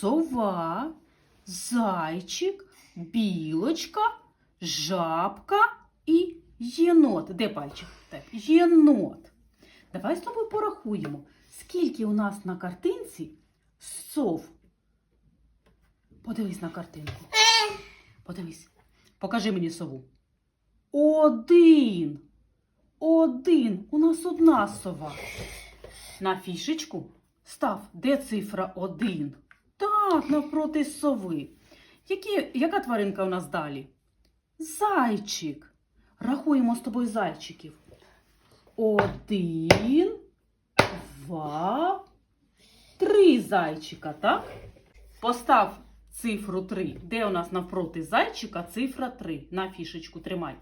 сова, зайчик, білочка, жабка і єнот. Де пальчик? Так, єнот. Давай з тобою порахуємо, скільки у нас на картинці сов. Подивись на картинку. Подивись. Покажи мені сову. Один. Один. У нас одна сова. На фішечку став, де цифра один? Так, навпроти сови. Які, яка тваринка у нас далі? Зайчик. Рахуємо з тобою зайчиків. Один, два, три зайчика, так? Постав цифру 3. Де у нас навпроти зайчика цифра 3? На фішечку тримай.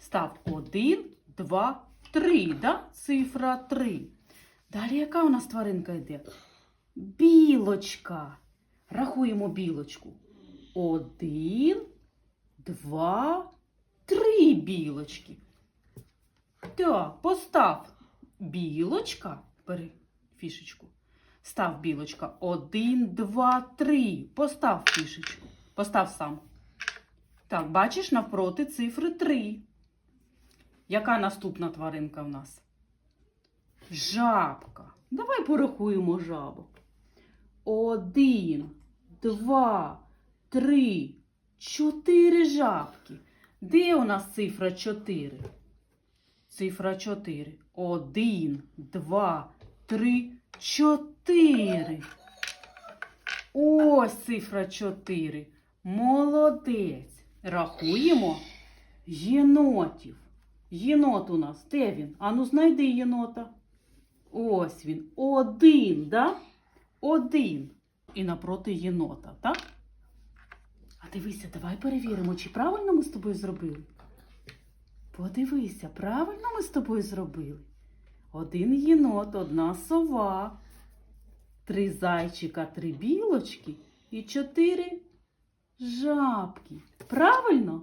Став 1, 2, 3, да? Цифра 3. Далі яка у нас тваринка йде? Білочка. Рахуємо білочку. Один, два, три білочки. Так, постав білочка. Бери фішечку. Став білочка. Один, два, три. Постав фішечку. Постав сам. Так, бачиш навпроти цифри три. Яка наступна тваринка в нас? Жабка. Давай порахуємо жабок. Один, два, три, чотири жабки. Де у нас цифра чотири? Цифра чотири. Один, два, три, чотири. Ось цифра чотири. Молодець. Рахуємо єнотів. Єнот у нас. Де він? Ану, знайди єнота. Ось він. Один, да? Один. І напроти єнота, так? А дивися, давай перевіримо, чи правильно ми з тобою зробили. Подивися, правильно ми з тобою зробили. Один єнот, одна сова, три зайчика, три білочки і чотири жабки. Правильно?